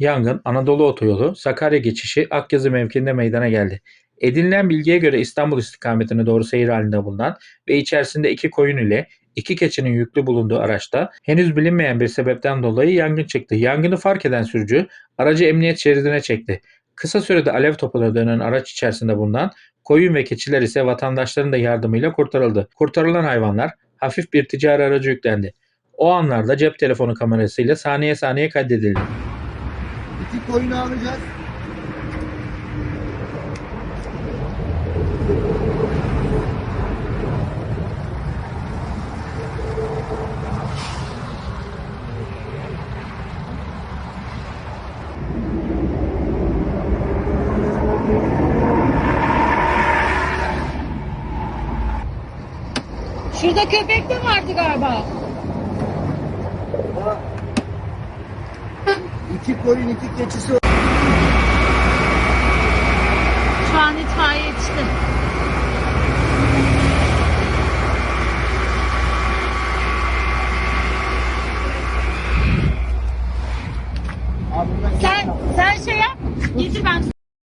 Yangın Anadolu Otoyolu Sakarya geçişi Akyazı mevkiinde meydana geldi. Edinilen bilgiye göre İstanbul istikametine doğru seyir halinde bulunan ve içerisinde iki koyun ile iki keçinin yüklü bulunduğu araçta henüz bilinmeyen bir sebepten dolayı yangın çıktı. Yangını fark eden sürücü aracı emniyet şeridine çekti. Kısa sürede alev topuna dönen araç içerisinde bulunan koyun ve keçiler ise vatandaşların da yardımıyla kurtarıldı. Kurtarılan hayvanlar hafif bir ticari aracı yüklendi. O anlarda cep telefonu kamerasıyla saniye saniye kaydedildi. İki koyunu alacağız. Şurada köpek de vardı galiba. İki koyun iki keçisi Şu an itfaiye yetişti. Sen sen şey yap. Getir ben